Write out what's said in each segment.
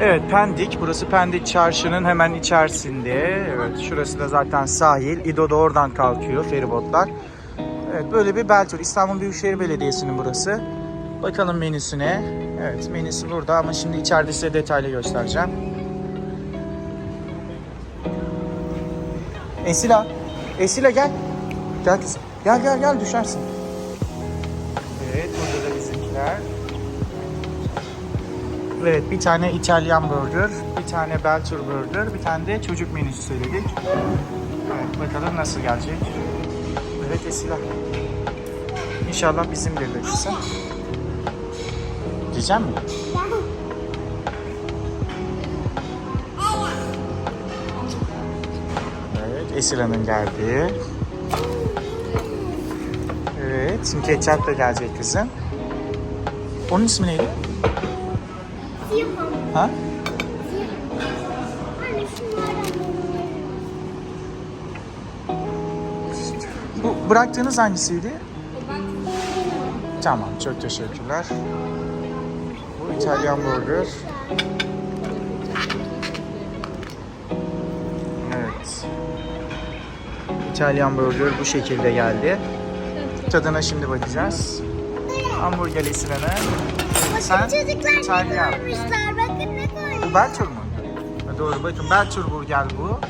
Evet Pendik. Burası Pendik Çarşı'nın hemen içerisinde. Evet şurası da zaten sahil. İdo da oradan kalkıyor feribotlar. Evet böyle bir bel turu. İstanbul Büyükşehir Belediyesi'nin burası. Bakalım menüsüne. Evet menüsü burada ama şimdi içeride size detaylı göstereceğim. Esila. Esila gel. Gel kızım. Gel gel gel düşersin. Evet burada Evet bir tane İtalyan burger, bir tane Beltur burger, bir tane de çocuk menüsü söyledik. Evet bakalım nasıl gelecek. Evet Esila. İnşallah bizimdir de kızım. Diyeceğim mi? Evet Esila'nın geldiği. Evet şimdi ketçap da gelecek kızım. Onun ismi neydi? Siyah Ha? Bu bıraktığınız hangisiydi? Tamam, çok teşekkürler. Bu İtalyan burger. Evet. İtalyan burger bu şekilde geldi. Tadına şimdi bakacağız. Hamburger Esra'nın. Sen Bakın çocuklar ne İtalyan. koymuşlar. Bakın ne Bu koymuşlar. Belçur mu? Ha, Doğru bakın Belçur burger bu.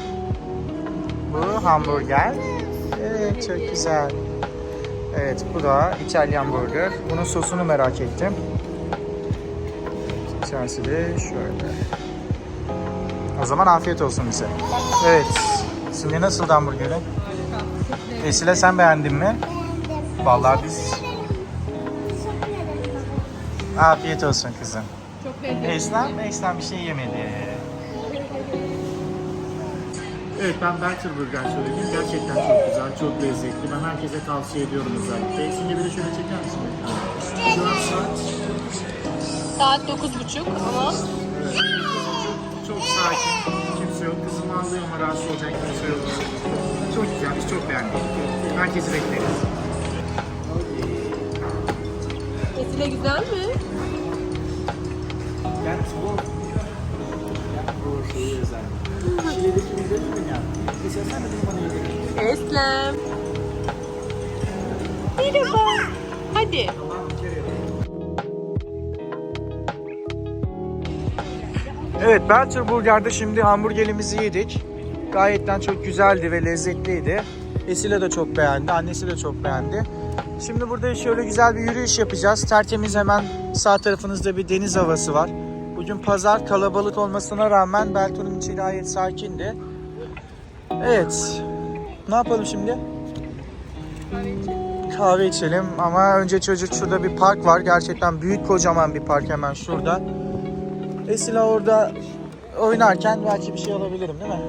Bu hamburger. Evet çok güzel. Evet bu da İtalyan burger. Bunun sosunu merak ettim. İçerisi de şöyle. O zaman afiyet olsun bize. Evet. Şimdi nasıl hamburgeri? Esile sen beğendin mi? Beğendim. Vallahi biz. Afiyet olsun kızım. Çok. Eslem, Eslem bir şey yemedi. Evet ben Belter Burger söyledim. Gerçekten çok güzel, çok lezzetli. Ben herkese tavsiye ediyorum özellikle. Şimdi bir de şöyle çeker misin? Şu an saat Saat 9.30 ama çok sakin. Kimse yok. Kızım ağlıyor ama rahatsız olacak kimse yok. Çok güzel, biz çok beğendik. Herkesi bekleriz. Esile güzel mi? Ben bu bu şeyi özel. Şiledeki güzel mi ya? Mesela sen de bana yedir. Eslem. Merhaba. Hadi. Evet, Belcher Burger'de şimdi hamburgerimizi yedik. Gayetten çok güzeldi ve lezzetliydi. Esile de çok beğendi, annesi de çok beğendi. Şimdi burada şöyle güzel bir yürüyüş yapacağız. Tertemiz hemen sağ tarafınızda bir deniz havası var. Bugün pazar kalabalık olmasına rağmen Beltur'un içi gayet sakindi. Evet, ne yapalım şimdi? kahve içelim ama önce çocuk şurada bir park var. Gerçekten büyük kocaman bir park hemen şurada. Esila orada oynarken belki bir şey alabilirim değil mi?